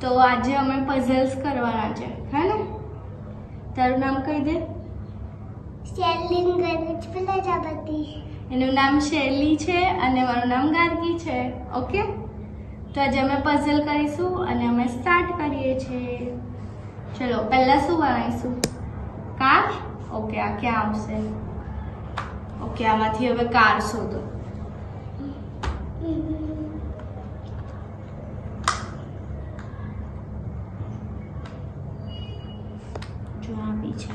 તો આજે અમે પઝલ્સ કરવાના છે. હે ને તારું નામ કહી દે. શેલિંગ ગણેશ પ્રજાપતિ. એનું નામ શૈલી છે અને મારું નામ ગાર્ગી છે. ઓકે? તો આજે અમે પઝલ કરીશું અને અમે સ્ટાર્ટ કરીએ છીએ. ચલો પહેલાં શું બનાવીશું? કાર? ઓકે આ ક્યાં આવશે? ઓકે આમાંથી હવે કાર શોધો. જો આ બી છે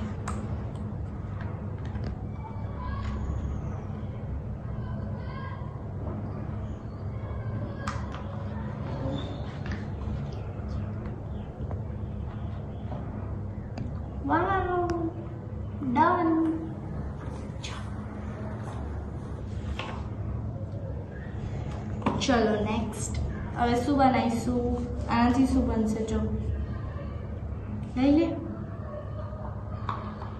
વાવ ડન ચલો નેક્સ્ટ હવે શું બનાવીશું આનાથી શું બનશે જો લઈ લે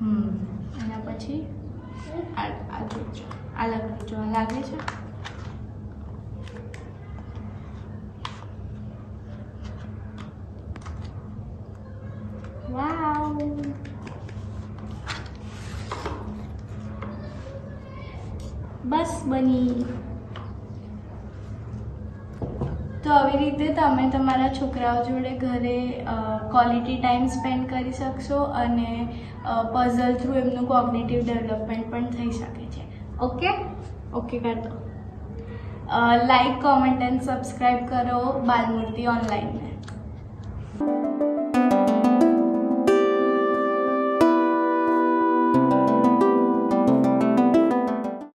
હમ. એના પછી આ જોજો આ લગાવી જો આ લાગે છે? વાવ. બસ બની. તો આવી રીતે તમે તમારા છોકરાઓ જોડે ઘરે ક્વોલિટી ટાઈમ સ્પેન્ડ કરી શકશો અને પઝલ થ્રુ એમનું કોગ્નેટિવ ડેવલપમેન્ટ પણ થઈ શકે છે. ઓકે ઓકે કર દો. લાઈક કોમેન્ટ એન્ડ સબસ્ક્રાઈબ કરો બાલમૂર્તિ ઓનલાઈનને